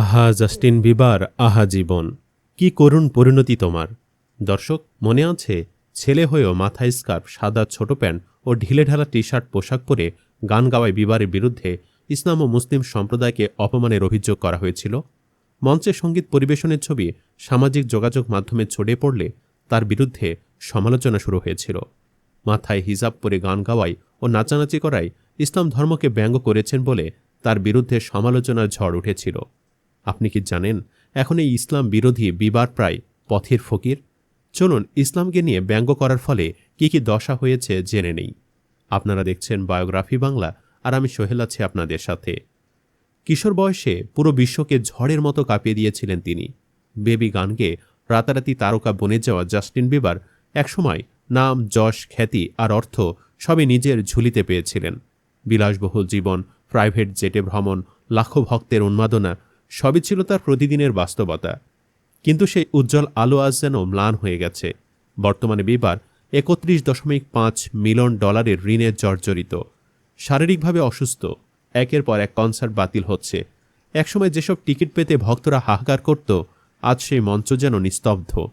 আহা Justin Bieber, আহা জীবন। কি করুণ পরিণতি তোমার। দর্শক, মনে আছে, ছেলে হয়েও মাথায় স্কার্ফ, সাদা ছোট প্যান্ট ও ঢিলেঢালা টি শার্ট পোশাক পরে গান গাওয়ায় বিবারের বিরুদ্ধে ইসলাম ও মুসলিম সম্প্রদায়কে অপমানের অভিযোগ করা হয়েছিল। মঞ্চে সংগীত পরিবেশনের ছবি, সামাজিক যোগাযোগ মাধ্যমে ছড়িয়ে পড়লে তার বিরুদ্ধে সমালোচনা শুরু হয়েছিল। মাথায় হিজাব পরে গান গাওয়াই ও নাচানাচি করায় ইসলাম ধর্মকে ব্যঙ্গ করেছেন বলে তার বিরুদ্ধে সমালোচনার ঝড় উঠেছিল। আপনি কি জানেন, এখন এই ইসলাম বিরোধী বিবার প্রায় পথের ফকির? চলুন ইসলামকে নিয়ে ব্যঙ্গ করার ফলে কি কি দশা হয়েছে জেনে নেই। আপনারা দেখছেন বায়োগ্রাফি বাংলা, আর আমি সোহেল আছি আপনাদের সাথে। কিশোর বয়সে পুরো বিশ্বকে ঝড়ের মতো কাঁপিয়ে দিয়েছিলেন তিনি। বেবি গানকে রাতারাতি তারকা বনে যাওয়া জাস্টিন বিবার একসময় নাম, যশ, খ্যাতি আর অর্থ সবই নিজের ঝুলিতে পেয়েছিলেন। বিলাসবহুল জীবন, প্রাইভেট জেটে ভ্রমণ, লাখো ভক্তের উন্মাদনা সবই ছিল তার প্রতিদিনের বাস্তবতা। কিন্তু সেই উজ্জ্বল আলো আজ যেন ম্লান হয়ে গেছে। বর্তমানে বিবার একত্রিশ দশমিক পাঁচ মিলিয়ন ডলারের ঋণে জর্জরিত। শারীরিকভাবে অসুস্থ। একের পর এক কনসার্ট বাতিল হচ্ছে। একসময় যেসব টিকিট পেতে ভক্তরা হাহাকার করত, আজ সেই মঞ্চ যেন নিস্তব্ধ।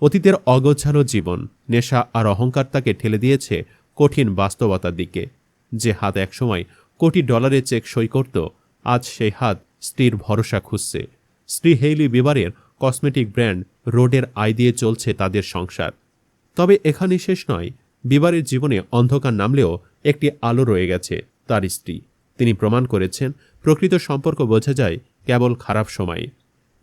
অতীতের অগোছালো জীবন, নেশা আর অহংকার তাকে ঠেলে দিয়েছে কঠিন বাস্তবতার দিকে। যে হাত একসময় কোটি ডলারের চেক সই করত, আজ সেই হাত স্ত্রীর ভরসা খুঁজছে। স্ত্রী হেইলি বিবারের কসমেটিক ব্র্যান্ড রোডের আয় দিয়ে চলছে তাদের সংসার। তবে এখানে শেষ নয় বিবারের জীবনে অন্ধকার নামলেও একটি আলো রয়ে গেছে তার স্ত্রী। তিনি প্রমাণ করেছেন, প্রকৃত সম্পর্ক বোঝা যায় কেবল খারাপ সময়ে।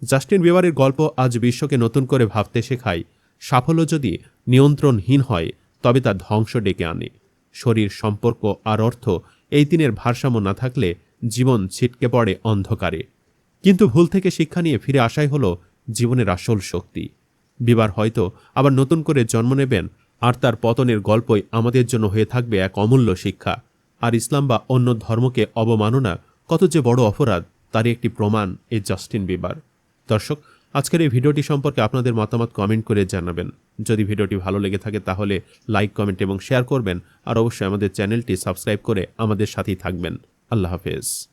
জাস্টিন বিবারের গল্প আজ বিশ্বকে নতুন করে ভাবতে শেখায়, সাফল্য যদি নিয়ন্ত্রণহীন হয়, তবে তা ধ্বংস ডেকে আনে। শরীর, সম্পর্ক আর অর্থ এই তিনের ভারসাম্য না থাকলে জীবন ছিটকে পড়ে অন্ধকারে। কিন্তু ভুল থেকে শিক্ষা নিয়ে ফিরে আসাই হলো জীবনের আসল শক্তি। বিবার হয়তো আবার নতুন করে জন্ম নেবেন আর তার পতনের গল্পই আমাদের জন্য হয়ে থাকবে এক অমূল্য শিক্ষা। আর ইসলাম বা অন্য ধর্মকে অবমাননা কত যে বড় অপরাধ, তারই একটি প্রমাণ এই জাস্টিন বিবার। দর্শক, আজকের এই ভিডিওটি সম্পর্কে আপনাদের মতামত কমেন্ট করে জানাবেন। যদি ভিডিওটি ভালো লেগে থাকে তাহলে লাইক, কমেন্ট এবং শেয়ার করবেন। আর অবশ্যই আমাদের চ্যানেলটি সাবস্ক্রাইব করে আমাদের সাথেই থাকবেন। আল্লাহ হাফেজ।